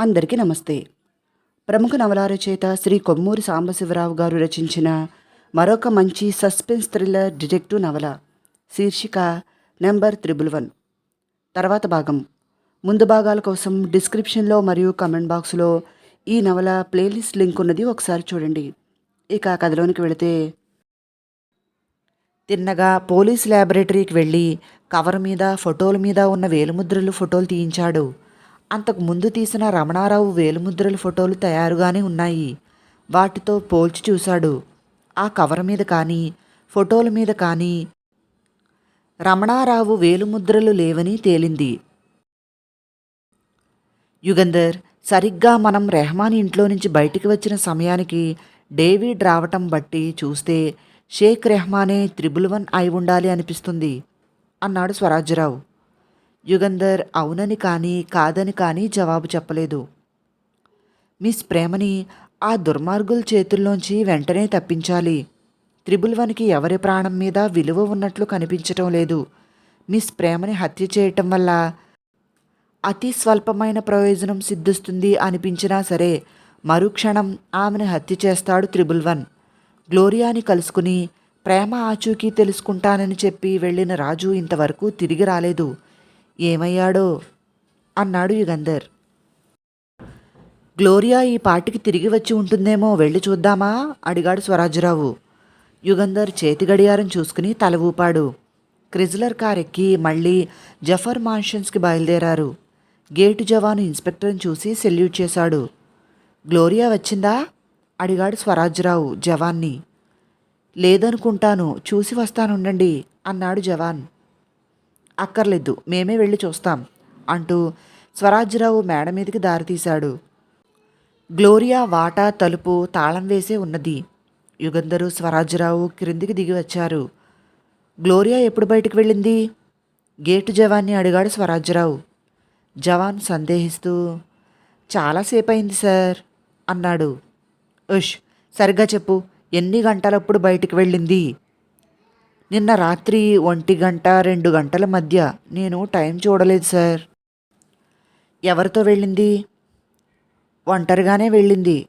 అందరికీ నమస్తే. ప్రముఖ నవల రచయిత శ్రీ కొమ్మూరి సాంబశివరావు గారు రచించిన మరొక మంచి సస్పెన్స్ థ్రిల్లర్ డిటెక్టివ్ నవల శీర్షిక నెంబర్ త్రిబుల్ వన్. తర్వాత భాగం. ముందు భాగాల కోసం డిస్క్రిప్షన్లో మరియు కమెంట్ బాక్స్లో ఈ నవల ప్లేలిస్ట్ లింక్ ఉన్నది ఒకసారి చూడండి. ఇక కథలోనికి వెళితే తిన్నగా పోలీస్ ల్యాబొరేటరీకి వెళ్ళి కవర్ మీద ఫోటోల మీద ఉన్న వేలుముద్రలు ఫోటోలు తీయించాడు. అంతకు ముందు తీసిన రమణారావు వేలుముద్రల ఫోటోలు తయారుగానే ఉన్నాయి. వాటితో పోల్చి చూశాడు. ఆ కవర్ మీద కానీ ఫోటోల మీద కానీ రమణారావు వేలుముద్రలు లేవని తేలింది. యుగంధర్ సరిగ్గా మనం రెహమాన్ ఇంట్లో నుంచి బయటికి వచ్చిన సమయానికి డేవిడ్ రావటం బట్టి చూస్తే షేక్ రెహమానే త్రిబుల్ వన్ అయి ఉండాలి అనిపిస్తుంది అన్నాడు స్వరాజ్యరావు. యుగంధర్ అవునని కానీ కాదని కానీ జవాబు చెప్పలేదు. మిస్ ప్రేమని ఆ దుర్మార్గుల చేతుల్లోంచి వెంటనే తప్పించాలి. త్రిబుల్ వన్కి ఎవరి ప్రాణం మీద విలువ ఉన్నట్లు కనిపించటం లేదు. మిస్ ప్రేమని హత్య చేయటం వల్ల అతి స్వల్పమైన ప్రయోజనం సిద్ధిస్తుంది అనిపించినా సరే మరుక్షణం ఆమెను హత్య చేస్తాడు త్రిబుల్ వన్ గ్లోరియాని కలుసుకుని ప్రేమ ఆచూకీ తెలుసుకుంటానని చెప్పి వెళ్ళిన రాజు ఇంతవరకు తిరిగి రాలేదు. ఏమయ్యాడో? అన్నాడు యుగంధర్. గ్లోరియా ఈ పాటికి తిరిగి వచ్చి ఉంటుందేమో వెళ్ళి చూద్దామా? అడిగాడు స్వరాజ్యరావు యుగంధర్ చేతి గడియారం చూసుకుని తల ఊపాడు. క్రిజ్లర్ కారెక్కి ఎక్కి మళ్ళీ జఫర్ మాన్షన్స్కి బయలుదేరారు. గేటు జవాను ఇన్స్పెక్టర్ని చూసి సెల్యూట్ చేశాడు. గ్లోరియా వచ్చిందా? అడిగాడు స్వరాజ్యరావు జవాన్ని. లేదనుకుంటాను చూసి వస్తానుండండి అన్నాడు జవాన్. అక్కర్లేదు మేమే వెళ్ళి చూస్తాం అంటూ స్వరాజ్యరావు మేడ మీదకి దారితీశాడు గ్లోరియా వాటా తలుపు తాళం వేసే ఉన్నది. యుగంధరు స్వరాజ్యరావు క్రిందికి దిగి వచ్చారు. గ్లోరియా ఎప్పుడు బయటికి వెళ్ళింది? గేటు జవాన్ని అడిగాడు స్వరాజ్యరావు. జవాన్ సందేహిస్తూ చాలాసేపు అయింది సార్ అన్నాడు. ఉష్ సరిగ్గా చెప్పు ఎన్ని గంటలప్పుడు బయటికి వెళ్ళింది? నిన్న రాత్రి ఒంటి గంట రెండు గంటల మధ్య నేను టైం చూడలేదు సార్. ఎవరితో వెళ్ళింది? ఒంటరిగానే వెళ్ళింది.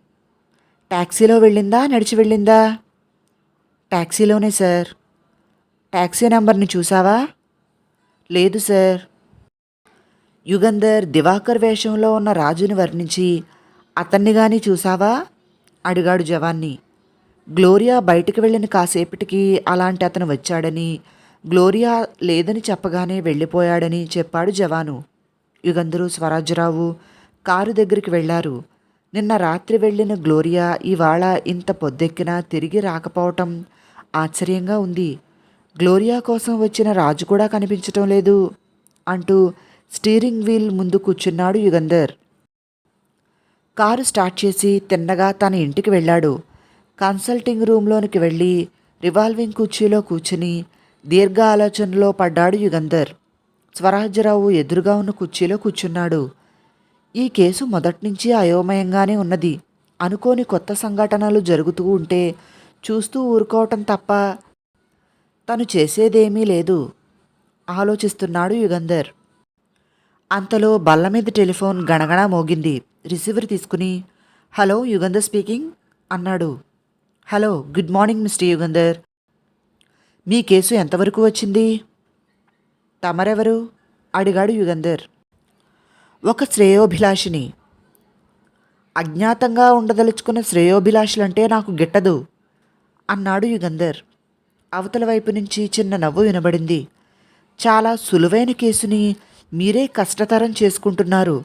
ట్యాక్సీలో వెళ్ళిందా? నడిచి వెళ్ళిందా? ట్యాక్సీలోనే సార్. ట్యాక్సీ నెంబర్ని చూసావా? లేదు సార్. యుగంధర్ దివాకర్ వేషంలో ఉన్న రాజుని వర్ణించి అతన్ని గాని చూసావా? అడిగాడు జవాన్ని. గ్లోరియా బయటికి వెళ్ళిన కాసేపటికి అలాంటి అతను వచ్చాడని గ్లోరియా లేదని చెప్పగానే వెళ్ళిపోయాడని చెప్పాడు జవాను. యుగంధరు స్వరాజ్యరావు కారు దగ్గరికి వెళ్ళారు. నిన్న రాత్రి వెళ్ళిన గ్లోరియా ఇవాళ ఇంత పొద్దెక్కినా తిరిగి రాకపోవటం ఆశ్చర్యంగా ఉంది. గ్లోరియా కోసం వచ్చిన రాజు కూడా కనిపించటం లేదు అంటూ స్టీరింగ్ వీల్ ముందు కూర్చున్నాడు యుగంధర్. కారు స్టార్ట్ చేసి తిన్నగా తన ఇంటికి వెళ్ళాడు. కన్సల్టింగ్ రూమ్లోనికి వెళ్ళి రివాల్వింగ్ కుర్చీలో కూర్చుని దీర్ఘ ఆలోచనలో పడ్డాడు యుగంధర్. స్వరాజ్యరావు ఎదురుగా ఉన్న కుర్చీలో కూర్చున్నాడు. ఈ కేసు మొదట్నుంచి అయోమయంగానే ఉన్నది. అనుకోని కొత్త సంఘటనలు జరుగుతూ ఉంటే చూస్తూ ఊరుకోవటం తప్ప తను చేసేదేమీ లేదు ఆలోచిస్తున్నాడు యుగంధర్. అంతలో బల్ల మీద టెలిఫోన్ గణగణ మోగింది. రిసీవర్ తీసుకుని హలో యుగంధర్ స్పీకింగ్ అన్నాడు. Hello good morning mister Yugandhar మీ కేసు ఎంతవరకు వచ్చింది? తమరెవరు? అడిగాడు యుగంధర్ ఒక శ్రేయోభిలాషిని. అజ్ఞాతంగా ఉండదలుచుకున్న శ్రేయోభిలాషులంటే నాకు గిట్టదు అన్నాడు యుగంధర్ అవతల వైపు నుంచి చిన్న నవ్వు వినబడింది. చాలా సులువైన కేసుని మీరే కష్టతరం చేసుకుంటున్నారు.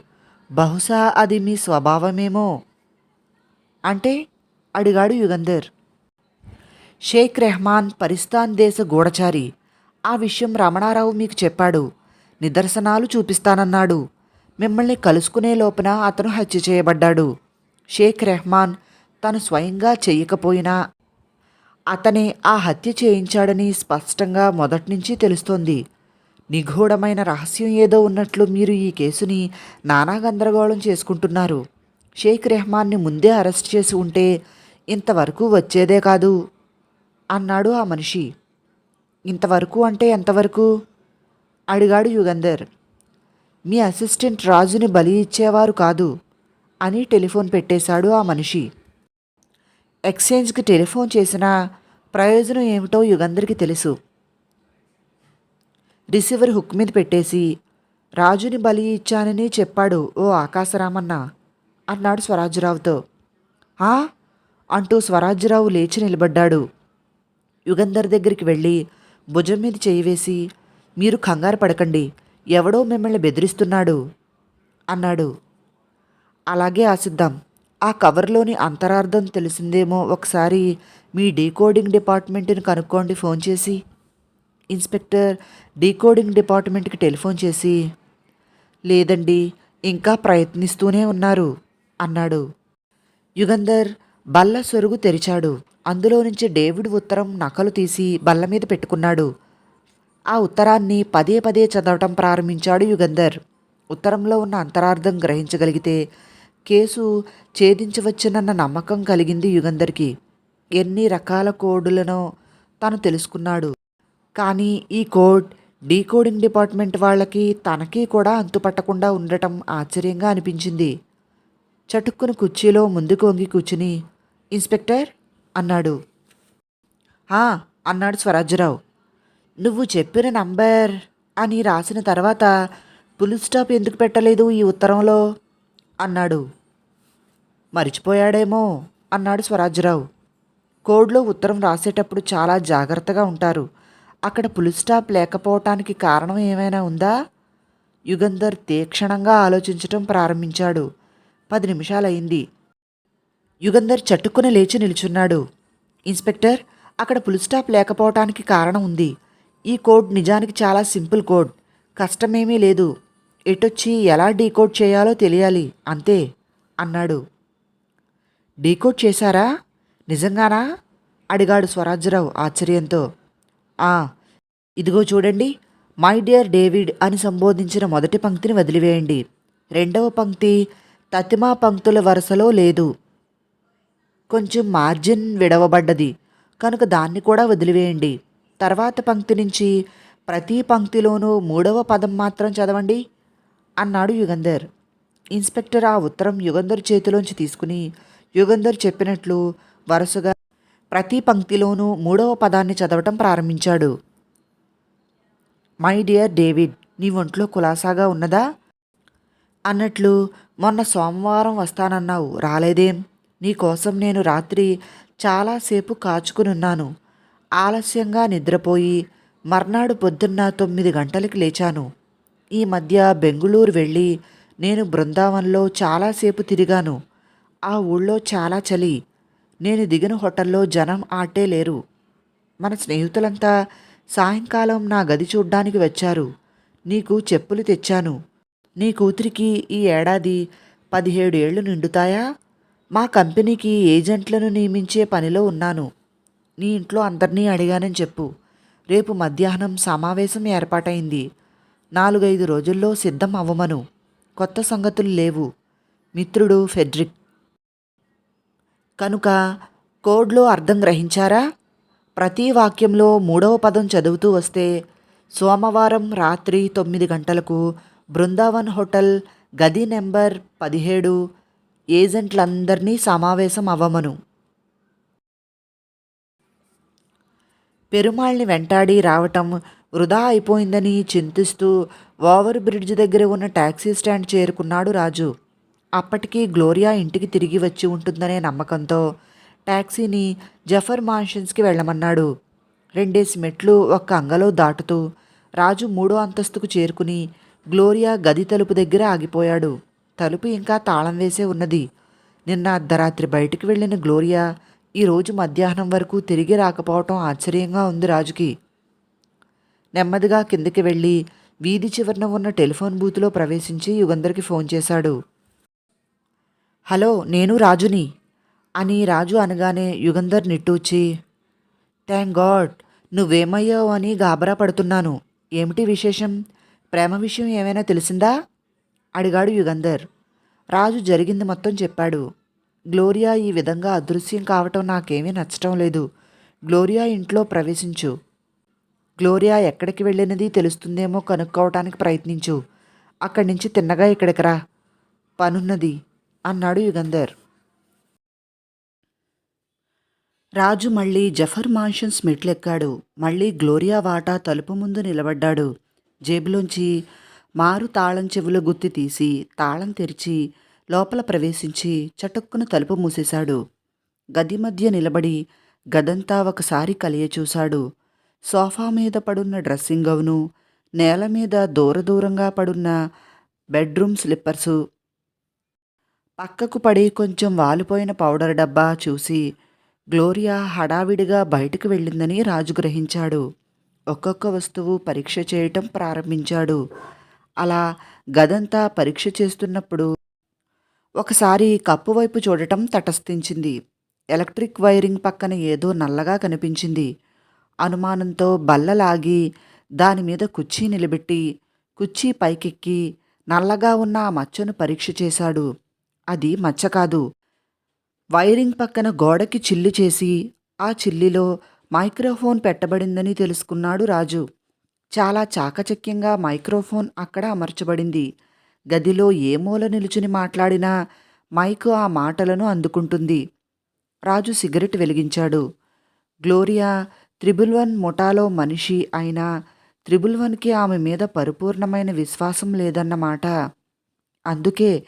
బహుశా అది మీ స్వభావమేమో. అంటే అడిగాడు యుగంధర్. షేక్ రెహమాన్ పరిస్తాన్ దేశ గూఢచారి. ఆ విషయం రమణారావు మీకు చెప్పాడు. నిదర్శనాలు చూపిస్తానన్నాడు. మిమ్మల్ని కలుసుకునే లోపున అతను హత్య చేయబడ్డాడు. షేక్ రెహమాన్ తను స్వయంగా చేయకపోయినా అతనే ఆ హత్య చేయించాడని స్పష్టంగా మొదట్నుంచి తెలుస్తోంది. నిగూఢమైన రహస్యం ఏదో ఉన్నట్లు మీరు ఈ కేసుని నానా గందరగోళం చేసుకుంటున్నారు. షేక్ రెహమాన్ని ముందే అరెస్ట్ చేసి ఉంటే ఇంతవరకు వచ్చేదే కాదు. అన్నాడు ఆ మనిషి. ఇంతవరకు అంటే ఎంతవరకు? అడిగాడు యుగంధర్. మీ అసిస్టెంట్ రాజుని బలి ఇచ్చేవారు కాదు అని టెలిఫోన్ పెట్టేశాడు ఆ మనిషి. ఎక్స్చేంజ్కి టెలిఫోన్ చేసిన ప్రయోజనం ఏమిటో యుగంధర్కి తెలుసు. రిసీవర్ హుక్ మీద పెట్టేసి రాజుని బలి ఇచ్చానని చెప్పాడు ఓ ఆకాశరామన్న అన్నాడు స్వరాజ్యరావుతో ఆ? అంటూ స్వరాజ్యరావు లేచి నిలబడ్డాడు. యుగంధర్ దగ్గరికి వెళ్ళి భుజం మీద చేయివేసి మీరు కంగారు పడకండి ఎవడో మిమ్మల్ని బెదిరిస్తున్నాడు అన్నాడు. అలాగే ఆశిద్దాం ఆ కవర్లోని అంతరార్థం తెలిసిందేమో ఒకసారి మీ డీకోడింగ్ డిపార్ట్మెంట్ని కనుక్కోండి ఫోన్ చేసి. ఇన్స్పెక్టర్ డీకోడింగ్ డిపార్ట్మెంట్కి టెలిఫోన్ చేసి లేదండి ఇంకా ప్రయత్నిస్తూనే ఉన్నారు అన్నాడు. యుగంధర్ బల్ల సొరుగు తెరిచాడు. అందులో నుంచి డేవిడ్ ఉత్తరం నకలు తీసి బల్ల మీద పెట్టుకున్నాడు. ఆ ఉత్తరాన్ని పదే పదే చదవటం ప్రారంభించాడు యుగంధర్. ఉత్తరంలో ఉన్న అంతరార్థం గ్రహించగలిగితే కేసు ఛేదించవచ్చునన్న నమ్మకం కలిగింది యుగంధర్కి. ఎన్ని రకాల కోడులనో తను తెలుసుకున్నాడు. కానీ ఈ కోడ్ డీకోడింగ్ డిపార్ట్మెంట్ వాళ్ళకి తనకి కూడా అంతుపట్టకుండా ఉండటం ఆశ్చర్యంగా అనిపించింది. చటుక్కున కుర్చీలో ముందుకు వంగి కూర్చుని ఇన్స్పెక్టర్ అన్నాడు. "ఆ," అన్నాడు స్వరాజ్యరావు. నువ్వు చెప్పిన నంబర్ అని రాసిన తర్వాత పులి స్టాప్ ఎందుకు పెట్టలేదు ఈ ఉత్తరంలో? అన్నాడు. మరిచిపోయాడేమో అన్నాడు స్వరాజ్యరావు. కోడ్లో ఉత్తరం రాసేటప్పుడు చాలా జాగ్రత్తగా ఉంటారు. అక్కడ పులి స్టాప్ లేకపోవటానికి కారణం ఏమైనా ఉందా? యుగంధర్ తీక్షణంగా ఆలోచించటం ప్రారంభించాడు. పది నిమిషాలైంది యుగంధర్ చట్టుకుని లేచి నిల్చున్నాడు. ఇన్స్పెక్టర్ అక్కడ పులి స్టాప్ లేకపోవటానికి కారణం ఉంది. ఈ కోడ్ నిజానికి చాలా సింపుల్ కోడ్. కష్టమేమీ లేదు. ఎటొచ్చి ఎలా డీకోడ్ చేయాలో తెలియాలి. అంతే అన్నాడు. డీకోడ్ చేశారా? నిజంగానా? అడిగాడు స్వరాజ్యరావు ఆశ్చర్యంతో. ఆ ఇదిగో చూడండి. మై డియర్ డేవిడ్ అని సంబోధించిన మొదటి పంక్తిని వదిలివేయండి. రెండవ పంక్తి తతిమా పంక్తుల వరుసలో లేదు. కొంచెం మార్జిన్ విడవబడ్డది. కనుక దాన్ని కూడా వదిలివేయండి. తర్వాత పంక్తి నుంచి ప్రతి పంక్తిలోనూ మూడవ పదం మాత్రం చదవండి. అన్నాడు యుగంధర్. ఇన్స్పెక్టర్ ఆ ఉత్తరం యుగంధర్ చేతిలోంచి తీసుకుని యుగంధర్ చెప్పినట్లు వరుసగా ప్రతి పంక్తిలోనూ మూడవ పదాన్ని చదవటం ప్రారంభించాడు. మై డియర్ డేవిడ్ నీ ఒంట్లో కులాసాగా ఉన్నదా? అన్నట్లు మొన్న సోమవారం వస్తానన్నావు. రాలేదేం? నీకోసం నేను రాత్రి చాలాసేపు కాచుకునున్నాను. ఆలస్యంగా నిద్రపోయి మర్నాడు పొద్దున్న తొమ్మిది గంటలకు లేచాను. ఈ మధ్య బెంగుళూరు వెళ్ళి నేను బృందావన్లో చాలాసేపు తిరిగాను. ఆ ఊళ్ళో చాలా చలి. నేను దిగిన హోటల్లో జనం ఆటే లేరు. మన స్నేహితులంతా సాయంకాలం నా గది చూడ్డానికి వచ్చారు. నీకు చెప్పులు తెచ్చాను. నీ కూతురికి ఈ ఏడాది పదిహేడు ఏళ్ళు నిండుతాయా? మా కంపెనీకి ఏజెంట్లను నియమించే పనిలో ఉన్నాను. నీ ఇంట్లో అందరినీ అడిగానని చెప్పు. రేపు మధ్యాహ్నం సమావేశం ఏర్పాటైంది. నాలుగైదు రోజుల్లో సిద్ధం అవ్వమను. కొత్త సంగతులు లేవు. మిత్రుడు ఫెడ్రిక్. కనుక కోడ్లో అర్థం గ్రహించారా? ప్రతి వాక్యంలో మూడవ పదం చదువుతూ వస్తే సోమవారం రాత్రి తొమ్మిది గంటలకు బృందావన్ హోటల్ గది నెంబర్ పదిహేడు ఏజెంట్లందరినీ సమావేశం అవ్వమను. పెరుమాళ్ళని వెంటాడి రావటం వృధా అయిపోయిందని చింతిస్తూ ఓవర్ బ్రిడ్జ్ దగ్గర ఉన్న ట్యాక్సీ స్టాండ్ చేరుకున్నాడు రాజు. అప్పటికి గ్లోరియా ఇంటికి తిరిగి వచ్చి ఉంటుందనే నమ్మకంతో ట్యాక్సీని జఫర్ మాన్షన్స్కి వెళ్ళమన్నాడు. రెండేసి మెట్లు ఒక్క అంగలో దాటుతూ రాజు మూడో అంతస్తుకు చేరుకుని గ్లోరియా గది తలుపు దగ్గర ఆగిపోయాడు. తలుపు ఇంకా తాళం వేసే ఉన్నది. నిన్న అర్ధరాత్రి బయటికి వెళ్ళిన గ్లోరియా ఈరోజు మధ్యాహ్నం వరకు తిరిగి రాకపోవటం ఆశ్చర్యంగా ఉంది రాజుకి. నెమ్మదిగా కిందకి వెళ్ళి వీధి చివరన ఉన్న టెలిఫోన్ బూత్లో ప్రవేశించి యుగంధర్కి ఫోన్ చేశాడు. హలో నేను రాజుని అని రాజు అనగానే యుగంధర్ నిట్టూచి థ్యాంక్ గాడ్ నువ్వేమయ్యావు అని గాబరా పడుతున్నాను. ఏమిటి విశేషం? ప్రేమ విషయం ఏమైనా తెలిసిందా? అడిగాడు యుగంధర్. రాజు జరిగింది మొత్తం చెప్పాడు. గ్లోరియా ఈ విధంగా అదృశ్యం కావటం నాకేమీ నచ్చటం లేదు. గ్లోరియా ఇంట్లో ప్రవేశించు. గ్లోరియా ఎక్కడికి వెళ్ళినది తెలుస్తుందేమో కనుక్కోవటానికి ప్రయత్నించు. అక్కడి నుంచి తిన్నగా ఇక్కడికి రా. పనున్నది అన్నాడు యుగంధర్. రాజు మళ్ళీ జఫర్ మాన్షన్స్ మెట్లెక్కాడు మళ్ళీ గ్లోరియా వాటా తలుపు ముందు నిలబడ్డాడు. జేబులోంచి మారు తాళం చెవుల గుత్తి తీసి తాళం తెరిచి లోపల ప్రవేశించి చటుక్కున తలుపు మూసేశాడు. గది మధ్య నిలబడి గదంతా ఒకసారి కలియచూశాడు సోఫా మీద పడున్న డ్రెస్సింగ్ గౌను నేల మీద దూర దూరంగా పడున్న బెడ్రూమ్ స్లిప్పర్సు పక్కకు పడి కొంచెం వాలిపోయిన పౌడర్ డబ్బా చూసి గ్లోరియా హడావిడిగా బయటకు వెళ్ళిందని రాజు గ్రహించాడు. ఒక్కొక్క వస్తువు పరీక్ష చేయటం ప్రారంభించాడు. అలా గదంతా పరీక్ష చేస్తున్నప్పుడు ఒకసారి కప్పు వైపు చూడటం తటస్థించింది. ఎలక్ట్రిక్ వైరింగ్ పక్కన ఏదో నల్లగా కనిపించింది. అనుమానంతో బల్ల లాగి దాని మీద కుర్చీ నిలబెట్టి కుర్చీ పైకెక్కి నల్లగా ఉన్న ఆ మచ్చను పరీక్ష చేశాడు. అది మచ్చ కాదు. వైరింగ్ పక్కన గోడకి చిల్లు చేసి ఆ చిల్లిలో మైక్రోఫోన్ పెట్టబడిందని తెలుసుకున్నాడు రాజు. చాలా చాకచక్యంగా మైక్రోఫోన్ అక్కడ అమర్చబడింది. గదిలో ఏ మూల నిలుచుని మాట్లాడినా మైకు ఆ మాటలను అందుకుంటుంది. రాజు సిగరెట్ వెలిగించాడు. గ్లోరియా త్రిబుల్ వన్ ముఠాలో మనిషి అయినా త్రిబుల్ వన్కి ఆమె మీద పరిపూర్ణమైన విశ్వాసం లేదన్నమాట. అందుకే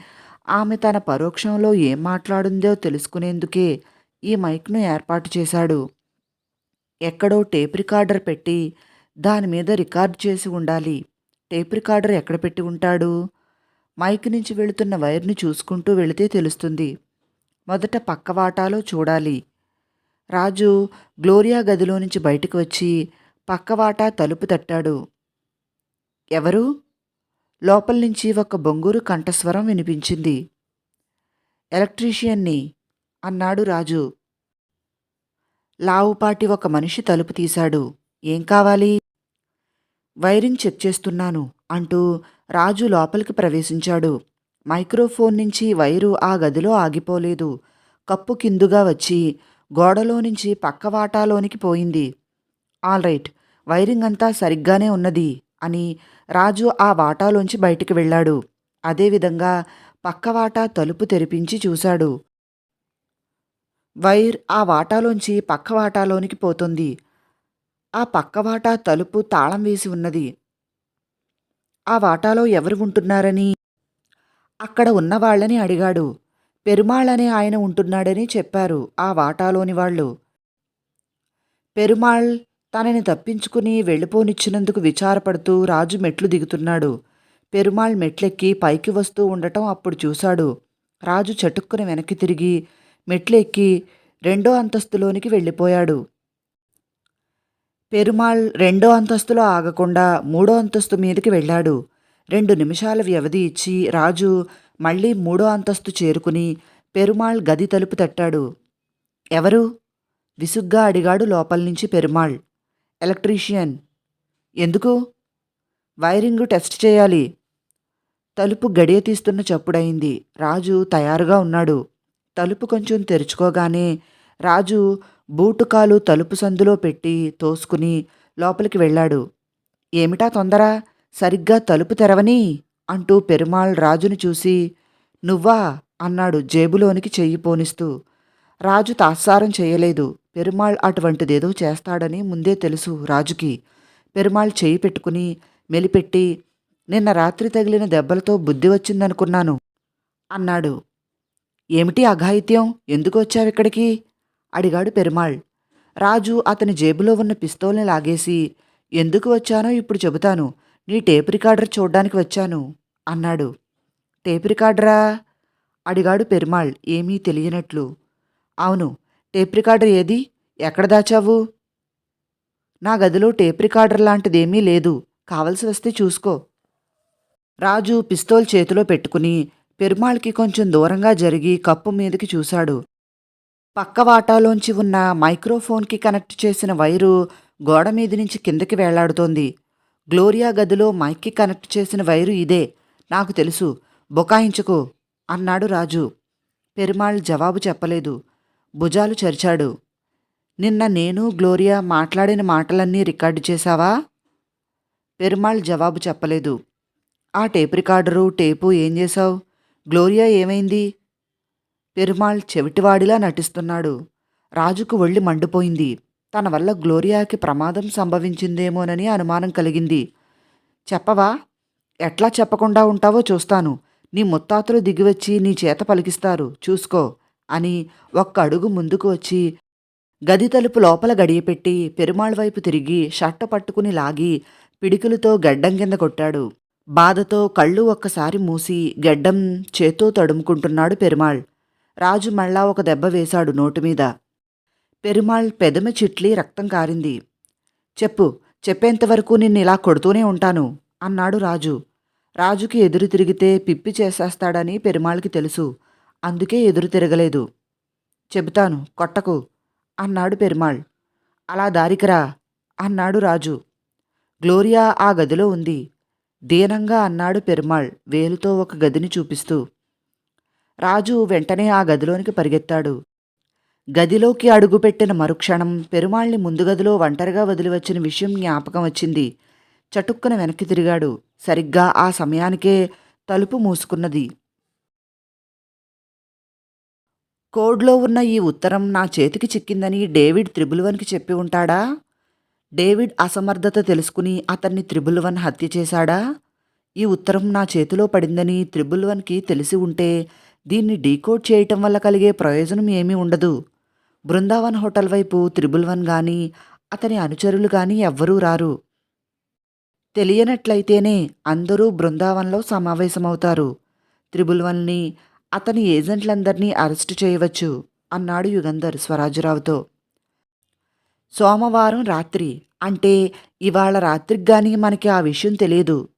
ఆమె తన పరోక్షంలో ఏం మాట్లాడుందో తెలుసుకునేందుకే ఈ మైక్ను ఏర్పాటు చేశాడు. ఎక్కడో టేప్ రికార్డర్ పెట్టి దాని మీద రికార్డ్ చేసి ఉండాలి. టేప్ రికార్డర్ ఎక్కడ పెట్టి ఉంటాడు? మైక్ నుంచి వెళుతున్న వైర్ని చూసుకుంటూ వెళితే తెలుస్తుంది. మొదట పక్క వాటాలో చూడాలి. రాజు గ్లోరియా గదిలో నుంచి బయటకు వచ్చి పక్క వాటా తలుపు తట్టాడు. ఎవరు? లోపల నుంచి ఒక బొంగూరు కంఠస్వరం వినిపించింది. ఎలక్ట్రీషియన్ని అన్నాడు రాజు. లావుపాటి ఒక మనిషి తలుపు తీశాడు. ఏం కావాలి? వైరింగ్ చెక్ చేస్తున్నాను అంటూ రాజు లోపలికి ప్రవేశించాడు. మైక్రోఫోన్ నుంచి వైరు ఆ గదిలో ఆగిపోలేదు. కప్పు కిందుగా వచ్చి గోడలో నుంచి పక్క వాటాలోనికి పోయింది. ఆల్ రైట్ వైరింగ్ అంతా సరిగ్గానే ఉన్నది అని రాజు ఆ వాటాలోంచి బయటికి వెళ్ళాడు. అదేవిధంగా పక్క వాటా తలుపు తెరిపించి చూశాడు. వైర్ ఆ వాటాలోంచి పక్క వాటాలోనికి పోతుంది. ఆ పక్క వాటా తలుపు తాళం వేసి ఉన్నది. ఆ వాటాలో ఎవరు ఉంటున్నారని? అక్కడ ఉన్న వాళ్ళని అడిగాడు. పెరుమాళ్ అనే ఆయన ఉంటున్నాడని చెప్పారు ఆ వాటాలోని వాళ్ళు. పెరుమాళ్ తనని తప్పించుకుని వెళ్ళిపోనిచ్చినందుకు విచారపడుతూ రాజు మెట్లు దిగుతున్నాడు. పెరుమాళ్ మెట్లెక్కి పైకి వస్తూ ఉండటం అప్పుడు చూశాడు. రాజు చటుక్కున వెనక్కి తిరిగి మెట్లెక్కి రెండో అంతస్తులోనికి వెళ్ళిపోయాడు. పెరుమాళ్ రెండో అంతస్తులో ఆగకుండా మూడో అంతస్తు మీదకి వెళ్ళాడు. రెండు నిమిషాల వ్యవధి ఇచ్చి రాజు మళ్ళీ మూడో అంతస్తు చేరుకుని పెరుమాళ్ గది తలుపు తట్టాడు. ఎవరు? విసుగ్గా అడిగాడు లోపల నుంచి పెరుమాళ్. ఎలక్ట్రీషియన్. ఎందుకు? వైరింగ్ టెస్ట్ చేయాలి. తలుపు గడియ తీస్తున్న చప్పుడైంది రాజు తయారుగా ఉన్నాడు. తలుపు కొంచెం తెరుచుకోగానే రాజు బూటుకాలు తలుపు సందులో పెట్టి తోసుకుని లోపలికి వెళ్ళాడు. ఏమిటా తొందర? సరిగ్గా తలుపు తెరవని? అంటూ పెరుమాళ్ రాజును చూసి నువ్వా? అన్నాడు జేబులోనికి చెయ్యి పోనిస్తూ. రాజు తాత్సారం చేయలేదు. పెరుమాళ్ అటువంటిదేదో చేస్తాడని ముందే తెలుసు రాజుకి. పెరుమాళ్ చేయి పెట్టుకుని మెలిపెట్టి నిన్న రాత్రి తగిలిన దెబ్బలతో బుద్ధి వచ్చిందనుకున్నాను అన్నాడు. ఏమిటి అఘాయిత్యం? ఎందుకు వచ్చావిక్కడికి అడిగాడు పెరుమాళ్. రాజు అతని జేబులో ఉన్న పిస్తోల్ని లాగేసి ఎందుకు వచ్చానో ఇప్పుడు చెబుతాను. నీ టేప్ రికార్డర్ చూడ్డానికి వచ్చాను అన్నాడు. టేప్ రికార్డరా? అడిగాడు పెరుమాళ్ ఏమీ తెలియనట్లు. అవును. టేప్ రికార్డర్ ఏది? ఎక్కడ దాచావు? నా గదిలో టేప్ రికార్డర్ లాంటిదేమీ లేదు. కావలసి వస్తే చూసుకో. రాజు పిస్తోల్ చేతిలో పెట్టుకుని పెరుమాళ్కి కొంచెం దూరంగా జరిగి కప్పు మీదకి చూశాడు. పక్క వాటాలోంచి ఉన్న మైక్రోఫోన్కి కనెక్ట్ చేసిన వైరు గోడ మీద నుంచి కిందకి వేలాడుతోంది. గ్లోరియా గదిలో మైక్కి కనెక్ట్ చేసిన వైరు ఇదే. నాకు తెలుసు. బొకాయించుకో అన్నాడు రాజు. పెరుమాళ్ జవాబు చెప్పలేదు. భుజాలు చరిచాడు. నిన్న నేను గ్లోరియా మాట్లాడిన మాటలన్నీ రికార్డు చేశావా? పెరుమాళ్ జవాబు చెప్పలేదు. ఆ టేప్ రికార్డరు టేపు ఏం చేశావు? గ్లోరియా ఏమైంది? పెరుమాళ్ చెవిటివాడిలా నటిస్తున్నాడు. రాజుకు ఒళ్ళి మండిపోయింది. తన వల్ల గ్లోరియాకి ప్రమాదం సంభవించిందేమోనని అనుమానం కలిగింది. చెప్పవా? ఎట్లా చెప్పకుండా ఉంటావో చూస్తాను. నీ ముత్తాతలు దిగివచ్చి నీ చేత పలికిస్తారు. చూసుకో అని ఒక్క అడుగు ముందుకు వచ్చి గది తలుపు లోపల గడియపెట్టి పెరుమాళ్ వైపు తిరిగి షట్ట పట్టుకుని లాగి పిడికిలతో గడ్డం కింద కొట్టాడు. బాధతో కళ్ళు ఒక్కసారి మూసి గడ్డం చేత్తో తడుముకుంటున్నాడు పెరుమాళ్. రాజు మళ్ళా ఒక దెబ్బ వేశాడు నోటు మీద. పెరుమాళ్ పెదమి చిట్లి రక్తం కారింది. చెప్పు చెప్పేంతవరకు నిన్ను ఇలా కొడుతూనే ఉంటాను అన్నాడు రాజు. రాజుకి ఎదురు తిరిగితే పిప్పి చేసేస్తాడని పెరుమాళ్ళకి తెలుసు అందుకే ఎదురు తిరగలేదు. చెబుతాను కొట్టకు అన్నాడు పెరుమాళ్. అలా దారికిరా అన్నాడు రాజు. గ్లోరియా ఆ గదిలో ఉంది. దీనంగా అన్నాడు పెరుమాళ్ వేలుతో ఒక గదిని చూపిస్తూ. రాజు వెంటనే ఆ గదిలోనికి పరిగెత్తాడు. గదిలోకి అడుగుపెట్టిన మరుక్షణం పెరుమాళ్ళని ముందు గదిలో ఒంటరిగా వదిలివచ్చిన విషయం జ్ఞాపకం వచ్చింది. చటుక్కున వెనక్కి తిరిగాడు. సరిగ్గా ఆ సమయానికే తలుపు మూసుకున్నది. కోడ్లో ఉన్న ఈ ఉత్తరం నా చేతికి చిక్కిందని డేవిడ్ త్రిబుల్వన్కి చెప్పి ఉంటాడా? డేవిడ్ అసమర్థత తెలుసుకుని అతన్ని త్రిబుల్వన్ హత్య చేశాడా? ఈ ఉత్తరం నా చేతిలో పడిందని త్రిబుల్వన్కి తెలిసి ఉంటే దీన్ని డీకోడ్ చేయటం వల్ల కలిగే ప్రయోజనం ఏమీ ఉండదు. బృందావన్ హోటల్ వైపు త్రిబుల్ వన్ కానీ అతని అనుచరులు కానీ ఎవ్వరూ రారు. తెలియనట్లయితేనే అందరూ బృందావన్లో సమావేశమవుతారు. త్రిబుల్ వన్ని అతని ఏజెంట్లందరినీ అరెస్టు చేయవచ్చు అన్నాడు యుగంధర్ స్వరాజురావుతో. సోమవారం రాత్రి అంటే ఇవాళ రాత్రికి కానీ మనకి ఆ విషయం తెలియదు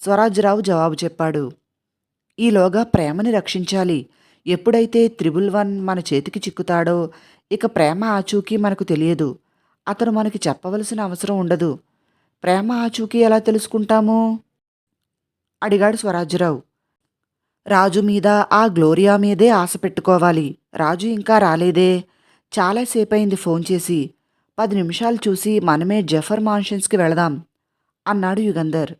స్వరాజ్రావు జవాబు చెప్పాడు. ఈలోగా ప్రేమని రక్షించాలి. ఎప్పుడైతే త్రిబుల్ వన్ మన చేతికి చిక్కుతాడో ఇక ప్రేమ ఆచూకీ మనకు తెలియదు. అతను మనకి చెప్పవలసిన అవసరం ఉండదు. ప్రేమ ఆచూకీ ఎలా తెలుసుకుంటాము? అడిగాడు స్వరాజ్యరావు. రాజు మీద ఆ గ్లోరియా మీదే ఆశ పెట్టుకోవాలి. రాజు ఇంకా రాలేదే. చాలాసేపయింది ఫోన్ చేసి. పది నిమిషాలు చూసి మనమే జఫర్ మాన్షన్స్కి వెళదాం అన్నాడు యుగంధర్.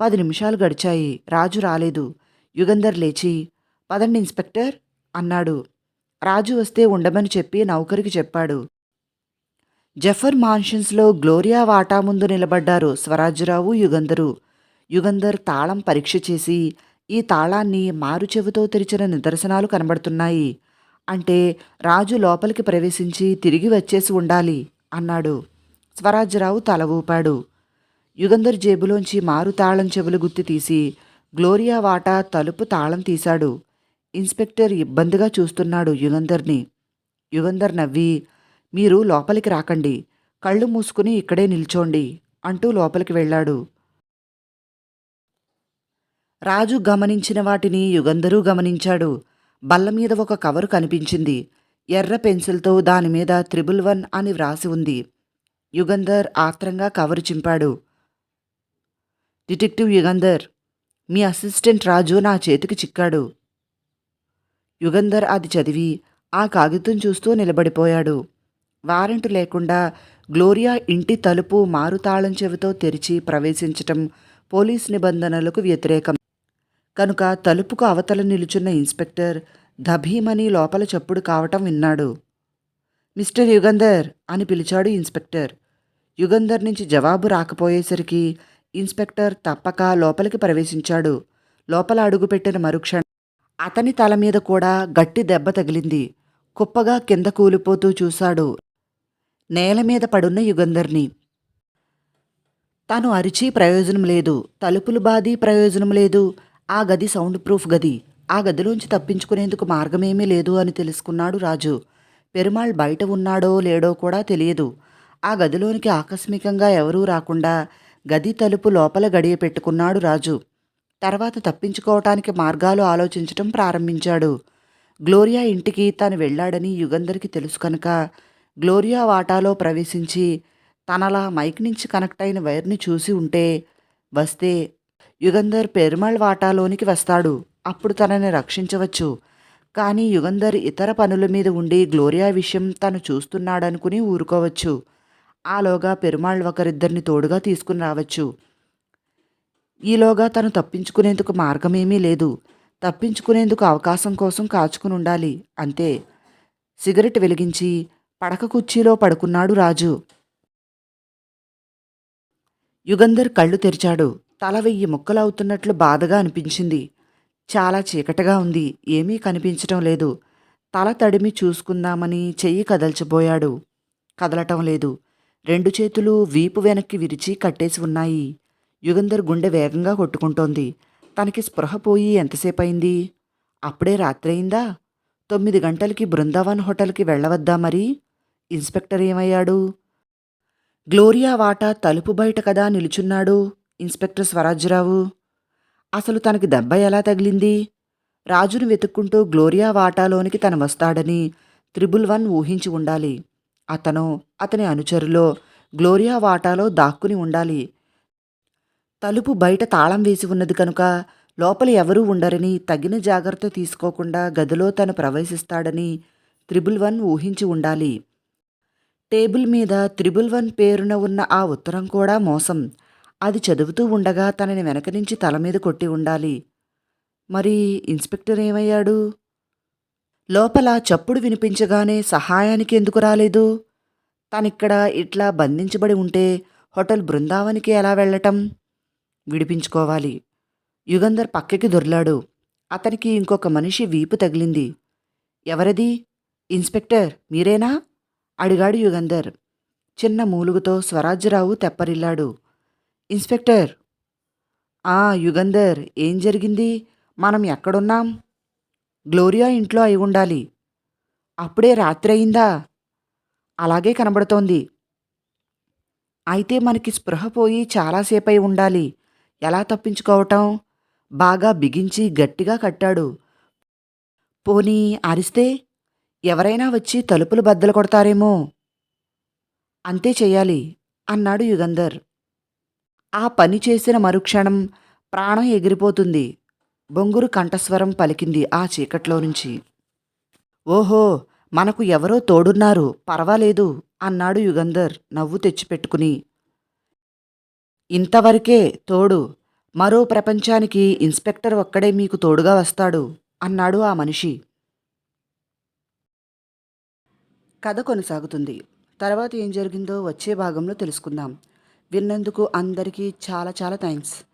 పది నిమిషాలు గడిచాయి. రాజు రాలేదు. యుగంధర్ లేచి పదండి ఇన్స్పెక్టర్ అన్నాడు. రాజు వస్తే ఉండమని చెప్పి నౌకరికి చెప్పాడు. జఫర్ మాన్షన్స్లో గ్లోరియా వాటా ముందు నిలబడ్డారు స్వరాజ్యరావు యుగంధరు. యుగంధర్ తాళం పరీక్ష చేసి ఈ తాళాన్ని మారు చెవితో తెరిచిన నిదర్శనాలు కనబడుతున్నాయి. అంటే రాజు లోపలికి ప్రవేశించి తిరిగి వచ్చేసి ఉండాలి అన్నాడు. స్వరాజ్యరావు తల ఊపాడు. యుగంధర్ జేబులోంచి మారు తాళం చెవులు గుత్తి తీసి గ్లోరియా వాటా తలుపు తాళం తీశాడు. ఇన్స్పెక్టర్ ఇబ్బందిగా చూస్తున్నాడు యుగంధర్ని. యుగంధర్ నవ్వి మీరు లోపలికి రాకండి. కళ్ళు మూసుకుని ఇక్కడే నిల్చోండి అంటూ లోపలికి వెళ్ళాడు. రాజు గమనించిన వాటిని యుగంధరూ గమనించాడు. బల్ల మీద ఒక కవరు కనిపించింది. ఎర్ర పెన్సిల్తో దానిమీద త్రిబుల్ వన్ అని వ్రాసి ఉంది. యుగంధర్ ఆత్రంగా కవరు చింపాడు. డిటెక్టివ్ యుగంధర్ మీ అసిస్టెంట్ రాజు నా చేతికి చిక్కాడు. యుగంధర్ అది చదివి ఆ కాగితం చూస్తూ నిలబడిపోయాడు. వారెంట్ లేకుండా గ్లోరియా ఇంటి తలుపు మారుతాళం చెవితో తెరిచి ప్రవేశించటం పోలీస్ నిబంధనలకు వ్యతిరేకం. కనుక తలుపుకు అవతల నిలుచున్న ఇన్స్పెక్టర్ ధభీమని లోపల చప్పుడు కావటం విన్నాడు. మిస్టర్ యుగంధర్ అని పిలిచాడు ఇన్స్పెక్టర్. యుగంధర్ నుంచి జవాబు రాకపోయేసరికి ఇన్స్పెక్టర్ తప్పక లోపలికి ప్రవేశించాడు. లోపల అడుగుపెట్టిన మరుక్షణం అతని తల మీద కూడా గట్టి దెబ్బ తగిలింది. కుప్పగా కింద కూలిపోతూ చూశాడు. నేల మీద పడున్న యుగంధర్ని. తాను అరిచి ప్రయోజనం లేదు. తలుపులు బాది ప్రయోజనం లేదు. ఆ గది సౌండ్ ప్రూఫ్ గది. ఆ గదిలోంచి తప్పించుకునేందుకు మార్గమేమీ లేదు అని తెలుసుకున్నాడు రాజు. పెరుమాళ్ బయట ఉన్నాడో లేడో కూడా తెలియదు. ఆ గదిలోనికి ఆకస్మికంగా ఎవరూ రాకుండా గది తలుపు లోపల గడియ పెట్టుకున్నాడు రాజు. తర్వాత తప్పించుకోవటానికి మార్గాలు ఆలోచించటం ప్రారంభించాడు. గ్లోరియా ఇంటికి తాను వెళ్ళాడని యుగంధర్కి తెలుసు కనుక గ్లోరియా వాటాలో ప్రవేశించి తనలా మైక్ నుంచి కనెక్ట్ అయిన వైర్ని చూసి ఉంటే వస్తే యుగంధర్ పెరుమాళ్ వాటాలోనికి వస్తాడు. అప్పుడు తనని రక్షించవచ్చు. కానీ యుగంధర్ ఇతర పనుల మీద ఉండి గ్లోరియా విషయం తను చూస్తున్నాడనుకుని ఊరుకోవచ్చు. ఆలోగా పెరుమాళ్ళు ఒకరిద్దరిని తోడుగా తీసుకుని రావచ్చు. ఈలోగా తను తప్పించుకునేందుకు మార్గమేమీ లేదు. తప్పించుకునేందుకు అవకాశం కోసం కాచుకుని ఉండాలి. అంతే. సిగరెట్ వెలిగించి పడక కుర్చీలో పడుకున్నాడు రాజు. యుగంధర్ కళ్ళు తెరిచాడు. తల వెయ్యి ముక్కలవుతున్నట్లు బాధగా అనిపించింది. చాలా చీకటిగా ఉంది. ఏమీ కనిపించటం లేదు. తల తడిమి చూసుకుందామని చెయ్యి కదల్చబోయాడు. కదలటం లేదు. రెండు చేతులు వీపు వెనక్కి విరిచి కట్టేసి ఉన్నాయి. యుగంధర్ గుండె వేగంగా కొట్టుకుంటోంది. తనకి స్పృహ పోయి ఎంతసేపు అయింది అప్పుడే రాత్రయిందా? తొమ్మిది గంటలకి బృందావన్ హోటల్కి వెళ్ళవద్దా మరి? ఇన్స్పెక్టర్ ఏమయ్యాడు? గ్లోరియా వాటా తలుపు బయట కదా నిలుచున్నాడు ఇన్స్పెక్టర్ స్వరాజ్యరావు అసలు తనకి దెబ్బ ఎలా తగిలింది? రాజును వెతుక్కుంటూ గ్లోరియా వాటాలోనికి తను వస్తాడని త్రిబుల్ వన్ ఊహించి ఉండాలి. అతను అతని అనుచరులో గ్లోరియా వాటాలో దాక్కుని ఉండాలి. తలుపు బయట తాళం వేసి ఉన్నది కనుక లోపల ఎవరూ ఉండరని తగిన జాగ్రత్త తీసుకోకుండా గదిలో తను ప్రవేశిస్తాడని త్రిబుల్ వన్ ఊహించి ఉండాలి. టేబుల్ మీద త్రిబుల్ వన్ పేరున ఉన్న ఆ ఉత్తరం కూడా మోసం. అది చదువుతూ ఉండగా తనని వెనక నుంచి తల మీద కొట్టి ఉండాలి. మరి ఇన్స్పెక్టర్ ఏమయ్యాడు? లోపల చప్పుడు వినిపించగానే సహాయానికి ఎందుకు రాలేదు? తనిక్కడ ఇట్లా బంధించబడి ఉంటే హోటల్ బృందావనికి ఎలా వెళ్ళటం? విడిపించుకోవాలి. యుగంధర్ పక్కకి దొర్లాడు. అతనికి ఇంకొక మనిషి వీపు తగిలింది. ఎవరది? ఇన్స్పెక్టర్ మీరేనా? అడిగాడు యుగంధర్. చిన్న మూలుగుతో స్వరాజ్యరావు తెప్పరిల్లాడు. ఇన్స్పెక్టర్! ఆ యుగంధర్ ఏం జరిగింది? మనం ఎక్కడున్నాం? గ్లోరియా ఇంట్లో అయి ఉండాలి. అప్పుడే రాత్రి అయిందా? అలాగే కనబడుతోంది. అయితే మనకి స్పృహ పోయి చాలాసేపై ఉండాలి. ఎలా తప్పించుకోవటం? బాగా బిగించి గట్టిగా కట్టాడు. పోనీ అరిస్తే? ఎవరైనా వచ్చి తలుపులు బద్దలు కొడతారేమో? అంతే చెయ్యాలి అన్నాడు యుగంధర్. ఆ పని చేసిన మరుక్షణం ప్రాణం ఎగిరిపోతుంది. బొంగురు కంఠస్వరం పలికింది ఆ చీకట్లో నుంచి. ఓహో మనకు ఎవరో తోడున్నారు పర్వాలేదు అన్నాడు యుగంధర్ నవ్వు తెచ్చిపెట్టుకుని. ఇంతవరకే తోడు మరో ప్రపంచానికి ఇన్స్పెక్టర్ ఒక్కడే మీకు తోడుగా వస్తాడు అన్నాడు ఆ మనిషి. కథ కొనసాగుతుంది. తర్వాత ఏం జరిగిందో వచ్చే భాగంలో తెలుసుకుందాం. విన్నందుకు అందరికీ చాలా చాలా థ్యాంక్స్.